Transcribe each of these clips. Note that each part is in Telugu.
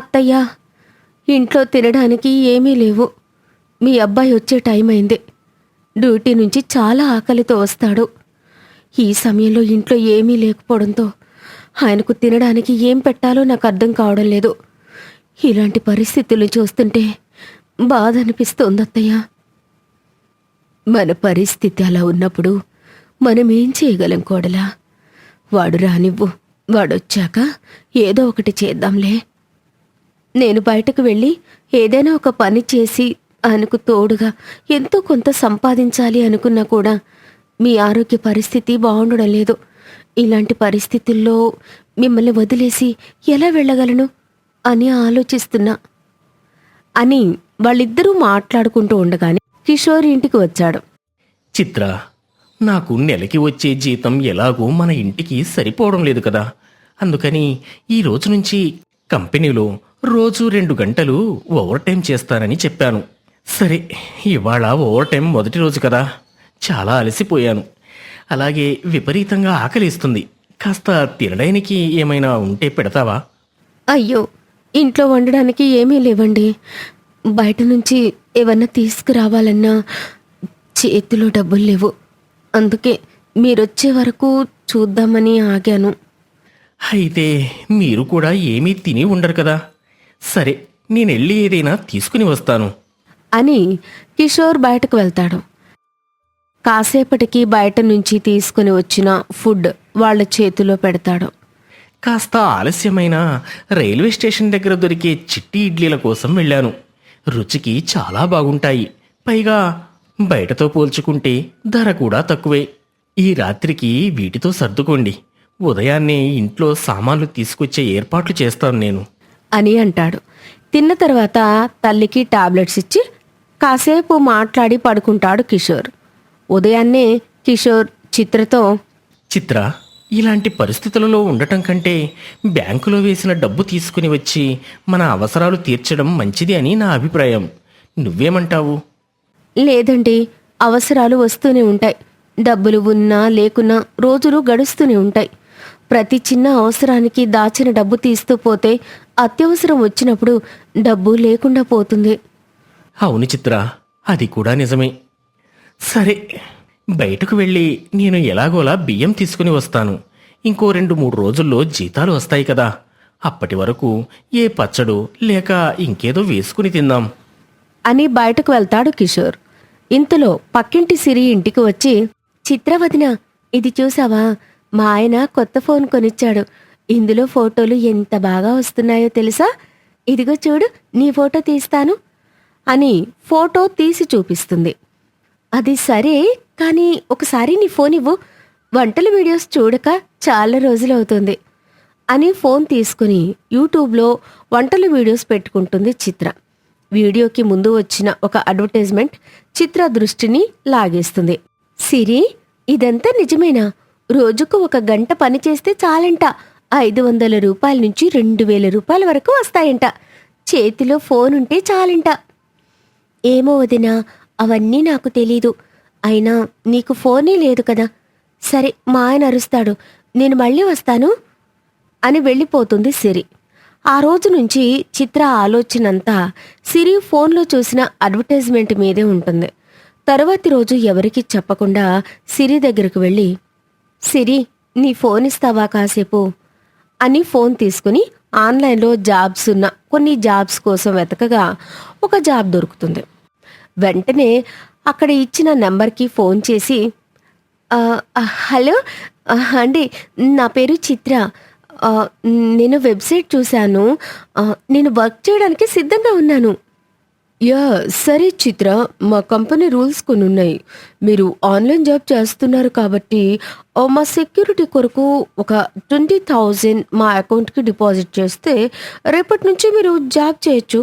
అత్తయ్య ఇంట్లో తినడానికి ఏమీ లేవు. మీ అబ్బాయి వచ్చే టైం అయింది. డ్యూటీ నుంచి చాలా ఆకలితో వస్తాడు. ఈ సమయంలో ఇంట్లో ఏమీ లేకపోవడంతో ఆయనకు తినడానికి ఏం పెట్టాలో నాకు అర్థం కావడం లేదు. ఇలాంటి పరిస్థితులు చూస్తుంటే బాధ అనిపిస్తోంది అత్తయ్య. మన పరిస్థితి అలా ఉన్నప్పుడు మనం ఏం చేయగలం కోడలా? వాడు రానివ్వు వాడొచ్చాక ఏదో ఒకటి చేద్దాంలే. నేను బయటకు వెళ్ళి ఏదైనా ఒక పని చేసి ఆయనకు తోడుగా ఎంతో కొంత సంపాదించాలి అనుకున్నా కూడా మీ ఆరోగ్య పరిస్థితి బాగుండడం లేదు. ఇలాంటి పరిస్థితుల్లో మిమ్మల్ని వదిలేసి ఎలా వెళ్ళగలను? అని ఆలోచిస్తున్నా. అని వాళ్ళిద్దరూ మాట్లాడుకుంటూ ఉండగానే కిషోర్ ఇంటికి వచ్చాడు. చిత్ర నాకు నెలకి వచ్చే జీతం ఎలాగో మన ఇంటికి సరిపోవడం లేదు కదా. అందుకని ఈ రోజు నుంచి కంపెనీలో రోజు రెండు గంటలు ఓవర్ టైం చేస్తానని చెప్పాను. సరే ఇవాళ ఓవర్ టైం మొదటి రోజు కదా. చాలా అలసిపోయాను. అలాగే విపరీతంగా ఆకలిస్తుంది. కాస్త తినడానికి ఏమైనా ఉంటే పెడతావా? అయ్యో ఇంట్లో వండడానికి ఏమీ లేవండి. బయట నుంచి ఏమన్నా తీసుకురావాలన్నా చేతిలో డబ్బులు లేవు. అందుకే మీరొచ్చే వరకు చూద్దామని ఆగాను. అయితే మీరు కూడా ఏమీ తిని ఉండరు కదా. సరే నేను వెళ్ళి ఏదైనా తీసుకుని వస్తాను. అని కిషోర్ బయటకు వెళ్తాడు. కాసేపటికి బయట నుంచి తీసుకుని వచ్చిన ఫుడ్ వాళ్ళ చేతిలో పెడతాడు. కాస్త ఆలస్యమైన రైల్వే స్టేషన్ దగ్గర దొరికే చిట్టి ఇడ్లీల కోసం వెళ్ళాను. రుచికి చాలా బాగుంటాయి. పైగా బయటతో పోల్చుకుంటే ధర కూడా తక్కువే. ఈ రాత్రికి వీటితో సర్దుకోండి. ఉదయాన్నే ఇంట్లో సామాన్లు తీసుకొచ్చే ఏర్పాట్లు చేస్తాను నేను. అని అంటాడు. తిన్న తర్వాత తల్లికి టాబ్లెట్స్ ఇచ్చి కాసేపు మాట్లాడి పడుకుంటాడు కిషోర్. ఉదయాన్నే కిషోర్ చిత్రతో చిత్ర ఇలాంటి పరిస్థితులలో ఉండటం కంటే బ్యాంకులో వేసిన డబ్బు తీసుకుని వచ్చి మన అవసరాలు తీర్చడం మంచిది అని నా అభిప్రాయం. నువ్వేమంటావు? లేదండి అవసరాలు వస్తూనే ఉంటాయి. డబ్బులు ఉన్నా లేకున్నా రోజులు గడుస్తూనే ఉంటాయి. ప్రతి చిన్న అవసరానికి దాచిన డబ్బు తీస్తూ పోతే అత్యవసరం వచ్చినప్పుడు డబ్బు లేకుండా పోతుంది. అవును చిత్ర అది కూడా నిజమే. సరే బయటకు వెళ్ళి నేను ఎలాగోలా బియ్యం తీసుకుని వస్తాను. ఇంకో రెండు మూడు రోజుల్లో జీతాలు వస్తాయి కదా. అప్పటి వరకు ఏ పచ్చడు లేక ఇంకేదో వేసుకుని తిందాం. అని బయటకు వెళ్తాడు కిషోర్. ఇంతలో పక్కింటి సిరి ఇంటికి వచ్చి చిత్రవదిన ఇది చూసావా? మా ఆయన కొత్త ఫోన్ కొనిచ్చాడు. ఇందులో ఫోటోలు ఎంత బాగా వస్తున్నాయో తెలుసా? ఇదిగో చూడు నీ ఫోటో తీస్తాను అని ఫోటో తీసి చూపిస్తుంది. అది సరే కానీ ఒకసారి నీ ఫోన్ ఇవ్వు. వంటల వీడియోస్ చూడక చాలా రోజులవుతుంది అని ఫోన్ తీసుకుని యూట్యూబ్లో వంటల వీడియోస్ పెట్టుకుంటుంది చిత్ర. వీడియోకి ముందు వచ్చిన ఒక అడ్వర్టైజ్మెంట్ చిత్ర దృష్టిని లాగేస్తుంది. సిరి ఇదంతా నిజమేనా? రోజుకు ఒక గంట పని చేస్తే చాలంట. ఐదు వందల రూపాయల నుంచి రెండు వేల రూపాయల వరకు వస్తాయంట. చేతిలో ఫోన్ ఉంటే చాలంట. ఏమో వదినా అవన్నీ నాకు తెలీదు. అయినా నీకు ఫోనే లేదు కదా. సరే మా ఆయన అరుస్తాడు. నేను మళ్ళీ వస్తాను అని వెళ్ళిపోతుంది సిరి. ఆ రోజు నుంచి చిత్ర ఆలోచనంతా సిరి ఫోన్లో చూసిన అడ్వర్టైజ్మెంట్ మీదే ఉంటుంది. తరువాతి రోజు ఎవరికీ చెప్పకుండా సిరి దగ్గరకు వెళ్ళి సిరి నీ ఫోన్ ఇస్తావా కాసేపు? అని ఫోన్ తీసుకుని ఆన్లైన్లో జాబ్స్ ఉన్న కొన్ని జాబ్స్ కోసం వెతకగా ఒక జాబ్ దొరుకుతుంది. వెంటనే అక్కడ ఇచ్చిన నెంబర్కి ఫోన్ చేసి హలో అండి నా పేరు చిత్ర. నేను వెబ్సైట్ చూశాను. నేను వర్క్ చేయడానికి సిద్ధంగా ఉన్నాను. యా సరే చిత్ర మా కంపెనీ రూల్స్ కొన్ని ఉన్నాయి మీరు ఆన్లైన్ జాబ్ చేస్తున్నారు కాబట్టి మా సెక్యూరిటీ కొరకు ఒక ట్వంటీ థౌజండ్ మా అకౌంట్కి డిపాజిట్ చేస్తే రేపటి నుంచి మీరు జాబ్ చేయొచ్చు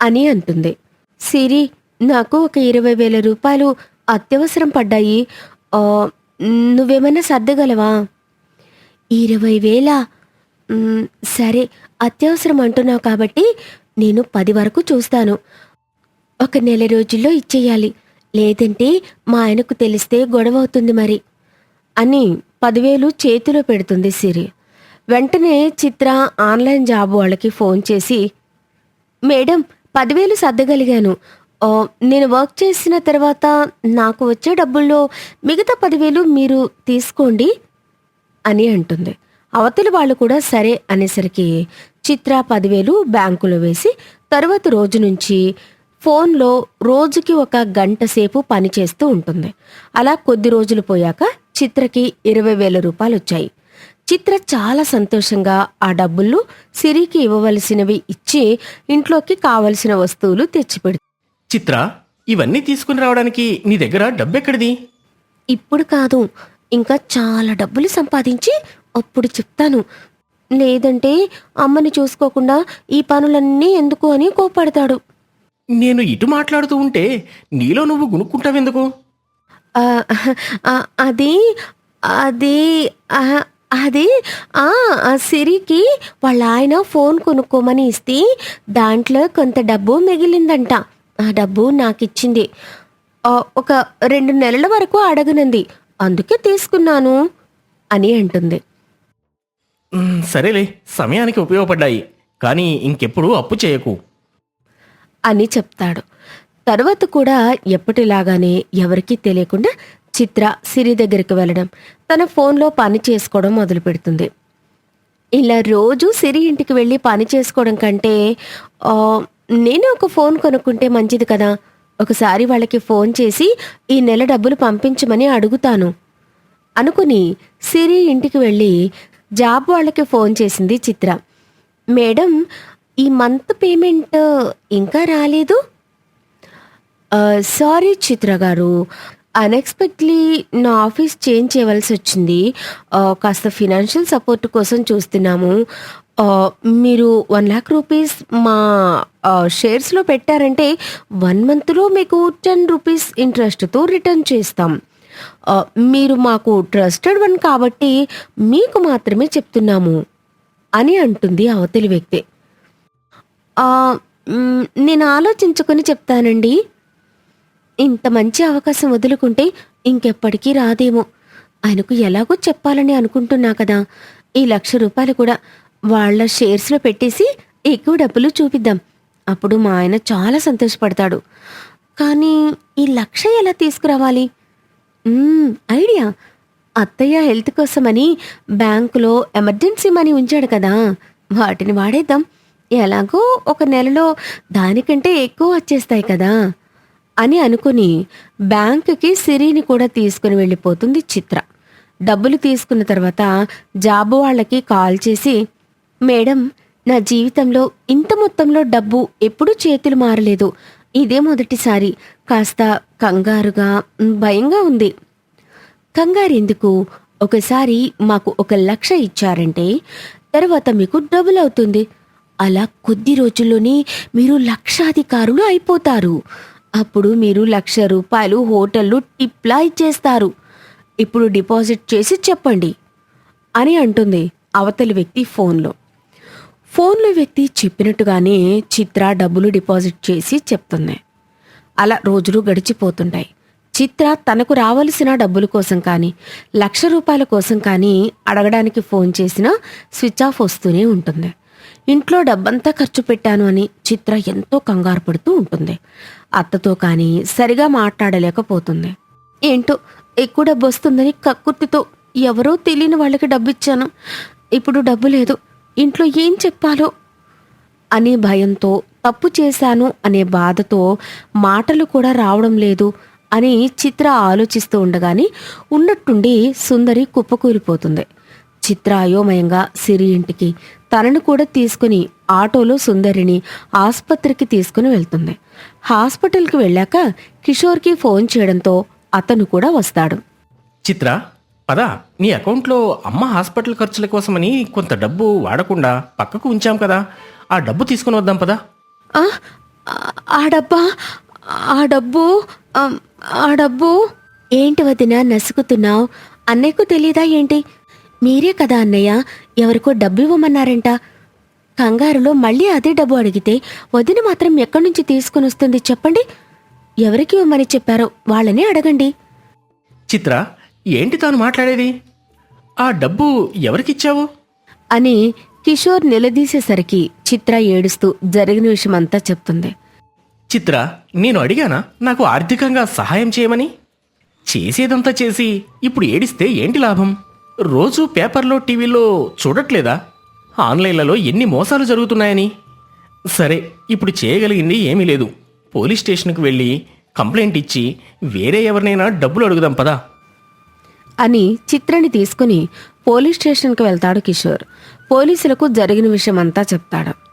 అని అంటుంది. సిరి నాకు ఒక ఇరవై వేల రూపాయలు అత్యవసరం పడ్డాయి. నువ్వేమైనా సర్దగలవా? ఇరవై వేల? సరే అత్యవసరం అంటున్నావు కాబట్టి నేను పది వరకు చూస్తాను. ఒక నెల రోజుల్లో ఇచ్చేయాలి. లేదంటే మా ఆయనకు తెలిస్తే గొడవ అవుతుంది మరి. అని పదివేలు చేతిలో పెడుతుంది సిరి. వెంటనే చిత్ర ఆన్లైన్ జాబ్ వాళ్ళకి ఫోన్ చేసి మేడం పదివేలు సర్దగలిగాను. నేను వర్క్ చేసిన తర్వాత నాకు వచ్చే డబ్బుల్లో మిగతా పదివేలు మీరు తీసుకోండి అని అంటుంది. అవతలి వాళ్ళు కూడా సరే అనేసరికి చిత్ర పదివేలు బ్యాంకులో వేసి తరువాత రోజు నుంచి ఫోన్లో రోజుకి ఒక గంట సేపు పని చేస్తూ ఉంటుంది. అలా కొద్ది రోజులు పోయాక చిత్రకి ఇరవై వేల రూపాయలు వచ్చాయి. చిత్ర చాలా సంతోషంగా ఆ డబ్బులు సిరికి ఇవ్వవలసినవి ఇచ్చి ఇంట్లోకి కావలసిన వస్తువులు తెచ్చిపెడుతుంది. చిత్ర ఇవన్నీ తీసుకుని రావడానికి నీ దగ్గర డబ్బెక్కడిది? ఇప్పుడు కాదు ఇంకా చాలా డబ్బులు సంపాదించి అప్పుడు చెప్తాను. లేదంటే అమ్మని చూసుకోకుండా ఈ పనులన్నీ ఎందుకు అని కోపడతాడు నేను ఇటు మాట్లాడుతూ ఉంటే నీలో నువ్వు గునుక్కుంటావెందుకు ఆ, ఆ, అది అది ఆ, అది ఆ ఆ సిరికి వాళ్ళ ఆయన ఫోన్ కొనుక్కోమని ఇస్తే దాంట్లో కొంత డబ్బు మిగిలిందంట. ఆ డబ్బు నాకు ఇచ్చింది ఆ, ఒక రెండు నెలల వరకు అడగనంది. అందుకే తీసుకున్నాను అని అంటుంది. సరేలే సమయానికి ఉపయోగపడ్డాయి. కానీ ఇంకెప్పుడు అప్పు చేయకు. అని చెప్తాడు. తర్వాత కూడా ఎప్పటిలాగానే ఎవరికీ తెలియకుండా చిత్ర సిరి దగ్గరికి వెళ్ళడం తన ఫోన్లో పని చేసుకోవడం మొదలు పెడుతుంది ఇలా రోజు సిరి ఇంటికి వెళ్ళి పని చేసుకోవడం కంటే నేనే ఒక ఫోన్ కొనుక్కుంటే మంచిది కదా. ఒకసారి వాళ్ళకి ఫోన్ చేసి ఈ నెల డబ్బులు పంపించమని అడుగుతాను. అనుకుని సిరి ఇంటికి వెళ్ళి జాబ్ వాళ్ళకి ఫోన్ చేసింది చిత్ర. మేడం ఈ మంత్ పేమెంట్ ఇంకా రాలేదు? సారీ చిత్ర గారు. అన్ఎక్స్పెక్ట్లీ నా ఆఫీస్ చేంజ్ చేయవలసి వచ్చింది. కాస్త ఫినాన్షియల్ సపోర్ట్ కోసం చూస్తున్నాము. మీరు వన్ ల్యాక్ రూపీస్ మా షేర్స్లో పెట్టారంటే వన్ మంత్లో మీకు టెన్ రూపీస్ ఇంట్రెస్ట్తో రిటర్న్ చేస్తాం. మీరు మాకు ట్రస్టెడ్ వన్ కాబట్టి మీకు మాత్రమే చెప్తున్నాము అని అంటుంది అవతలి వ్యక్తి. నేను ఆలోచించుకొని చెప్తానండి. ఇంత మంచి అవకాశం వదులుకుంటే ఇంకెప్పటికీ రాదేమో. ఆయనకు ఎలాగో చెప్పాలని అనుకుంటున్నా కదా. ఈ లక్ష రూపాయలు కూడా వాళ్ళ షేర్స్లో పెట్టేసి ఎక్కువ డబ్బులు చూపిద్దాం. అప్పుడు మా ఆయన చాలా సంతోషపడతాడు. కానీ ఈ లక్ష ఎలా తీసుకురావాలి? ఐడియా. అత్తయ్య హెల్త్ కోసమని బ్యాంకులో ఎమర్జెన్సీ మనీ ఉంచాడు కదా. వాటిని వాడేద్దాం. ఎలాగో ఒక నెలలో దానికంటే ఎక్కువ వచ్చేస్తాయి కదా అని అనుకుని బ్యాంకుకి సిరిని కూడా తీసుకుని వెళ్ళిపోతుంది చిత్ర. డబ్బులు తీసుకున్న తర్వాత జాబు వాళ్ళకి కాల్ చేసి మేడం నా జీవితంలో ఇంత మొత్తంలో డబ్బు ఎప్పుడూ చేతులు మారలేదు. ఇదే మొదటిసారి. కాస్త కంగారుగా భయంగా ఉంది. కంగారు ఎందుకు ఒకసారి మాకు ఒక లక్ష ఇచ్చారంటే తర్వాత మీకు డబుల్ అవుతుంది. అలా కొద్ది రోజుల్లోనే మీరు లక్షాధికారులు అయిపోతారు. అప్పుడు మీరు లక్ష రూపాయలు హోటళ్ళు టిప్లా ఇచ్చేస్తారు ఇప్పుడు డిపాజిట్ చేసి చెప్పండి అని అంటుంది అవతలి వ్యక్తి ఫోన్లో. ఫోన్లో వ్యక్తి చెప్పినట్టుగానే చిత్ర డబ్బులు డిపాజిట్ చేసి చెప్తుంది. అలా రోజులు గడిచిపోతుంటాయి. చిత్ర తనకు రావలసిన డబ్బుల కోసం కానీ లక్ష రూపాయల కోసం కానీ అడగడానికి ఫోన్ చేసినా స్విచ్ ఆఫ్ వస్తూనే ఉంటుంది. ఇంట్లో డబ్బంతా ఖర్చు పెట్టాను అని చిత్ర ఎంతో కంగారు పడుతూ ఉంటుంది. అత్తతో కానీ సరిగా మాట్లాడలేకపోతుంది. ఏంటో ఎక్కువ డబ్బు వస్తుందని కక్కుర్తితో ఎవరో తెలియని వాళ్ళకి డబ్బు ఇచ్చాను ఇప్పుడు డబ్బు లేదు. ఇంట్లో ఏం చెప్పాలో? అనే భయంతో తప్పు చేశాను అనే బాధతో మాటలు కూడా రావడం లేదు అని చిత్ర ఆలోచిస్తూ ఉండగానే ఉన్నట్టుండి సుందరి కుప్పకూలిపోతుంది. చిత్ర అయోమయంగా సిరి ఇంటికి తనను కూడా తీసుకుని ఆటోలో సుందరిని ఆసుపత్రికి తీసుకుని వెళ్తుంది. హాస్పిటల్కి వెళ్ళాక కిషోర్కి ఫోన్ చేయడంతో అతను కూడా వస్తాడు. చిత్ర పద. నీ అకౌంట్లో అమ్మ హాస్పిటల్ ఖర్చుల కోసమని కొంత డబ్బు వాడకుండా పక్కకు ఉంచాం కదా. ఆ డబ్బు తీసుకుని వద్దాం పదా. ఆ, ఆ డబ్బా ఆ డబ్బు ఆ, ఆ డబ్బు. ఏంటి వదిన నసుకుతున్నావు అన్నయ్యకు తెలీదా ఏంటి? మీరే కదా అన్నయ్య ఎవరికో డబ్బు ఇవ్వమన్నారంట. కంగారులో మళ్ళీ అదే డబ్బు అడిగితే వదిన మాత్రం ఎక్కడి నుంచి తీసుకుని వస్తుంది చెప్పండి? ఎవరికి ఇవ్వమని చెప్పారో వాళ్ళనే అడగండి. చిత్ర ఏంటి తాను మాట్లాడేది? ఆ డబ్బు ఎవరికిచ్చావు అని కిషోర్ నిలదీసేసరికి చిత్ర ఏడుస్తూ జరిగిన విషయమంతా చెప్తుంది. చిత్ర నేను అడిగానా? నాకు ఆర్థికంగా సహాయం చేయమని? చేసేదంతా చేసి ఇప్పుడు ఏడిస్తే ఏంటి లాభం? రోజు పేపర్లో టీవీలో చూడట్లేదా? ఆన్లైన్లలో ఎన్ని మోసాలు జరుగుతున్నాయని? సరే ఇప్పుడు చేయగలిగింది ఏమీ లేదు. పోలీస్ స్టేషన్కు వెళ్ళి కంప్లైంట్ ఇచ్చి వేరే ఎవరినైనా డబ్బులు అడుగుదాం పదా. అని చిత్రని తీసుకుని పోలీస్ స్టేషన్కి వెళ్తాడు కిషోర్. పోలీసులకు జరిగిన విషయమంతా చెప్తాడు.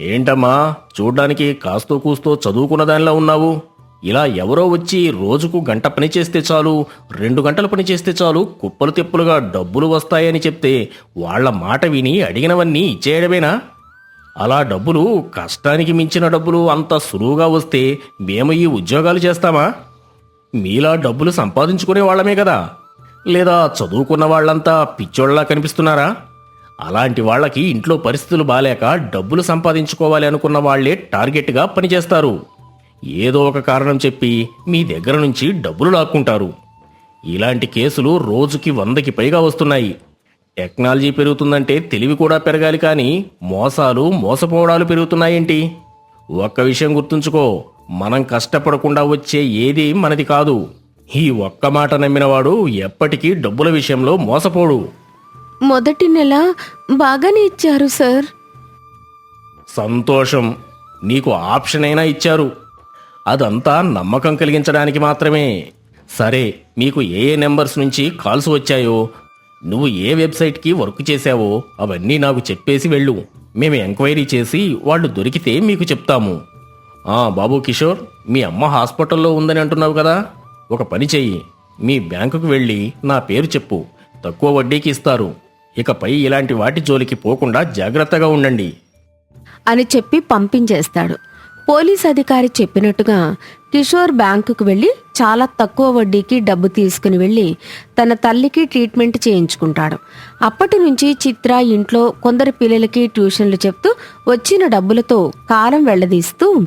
ఏంటమ్మా? చూడ్డానికి కాస్తో కూస్తో చదువుకున్న దానిలా ఉన్నావు? ఇలా ఎవరో వచ్చి రోజుకు గంట పని చేస్తే చాలు రెండు గంటలు పని చేస్తే చాలు కుప్పలు తెప్పులుగా డబ్బులు వస్తాయని చెప్తే వాళ్ళ మాట విని అడిగినవన్నీ ఇచ్చేయడమేనా? అలా డబ్బులు కష్టానికి మించిన డబ్బులు అంత సులువుగా వస్తే మేము ఈ ఉద్యోగాలు చేస్తామా? మీలా డబ్బులు సంపాదించుకునే వాళ్ళమే కదా. లేదా చదువుకున్న వాళ్ళంతా పిచ్చోళ్ళలా కనిపిస్తున్నారా? అలాంటి వాళ్ళకి ఇంట్లో పరిస్థితులు బాలేక డబ్బులు సంపాదించుకోవాలి అనుకున్న వాళ్ళే టార్గెట్గా పనిచేస్తారు. ఏదో ఒక కారణం చెప్పి మీ దగ్గర నుంచి డబ్బులు లాక్కుంటారు. ఇలాంటి కేసులు రోజుకి వందకి పైగా వస్తున్నాయి. టెక్నాలజీ పెరుగుతుందంటే తెలివి కూడా పెరగాలి కానీ మోసాలు మోసపోవడాలు పెరుగుతున్నాయేంటి? ఒక్క విషయం గుర్తుంచుకో మనం కష్టపడకుండా వచ్చే ఏది మనది కాదు. ఈ ఒక్క మాట నమ్మినవాడు ఎప్పటికీ డబ్బుల విషయంలో మోసపోడు. మొదటి నెల బాగానే ఇచ్చారు సార్. సంతోషం. నీకు ఆప్షన్ అయినా ఇచ్చారు. అదంతా నమ్మకం కలిగించడానికి మాత్రమే. సరే మీకు ఏ ఏ నెంబర్స్ నుంచి కాల్స్ వచ్చాయో నువ్వు ఏ వెబ్సైట్కి వర్క్ చేశావో అవన్నీ నాకు చెప్పేసి వెళ్ళు. మేము ఎంక్వైరీ చేసి వాళ్ళు దొరికితే మీకు చెప్తాము. ఆ బాబు కిషోర్ మీ అమ్మ హాస్పిటల్లో ఉందని అంటున్నావు కదా? ఒక పని చెయ్యి. మీ బ్యాంకుకు వెళ్ళి నా పేరు చెప్పు. తక్కువ వడ్డీకి ఇస్తారు. ఇకపై ఇలాంటి వాటి జోలికి పోకుండా జాగ్రత్తగా ఉండండి. అని చెప్పి పంపించేస్తాడు. పోలీస్ అధికారి చెప్పినట్టుగా కిషోర్ బ్యాంకుకు వెళ్ళి చాలా తక్కువ వడ్డీకి డబ్బు తీసుకుని వెళ్ళి తన తల్లికి ట్రీట్మెంట్ చేయించుకుంటాడు. అప్పటి నుంచి చిత్ర ఇంట్లో కొందరు పిల్లలకి ట్యూషన్లు చెప్తూ వచ్చిన డబ్బులతో కాలం వెళ్ళదీస్తూ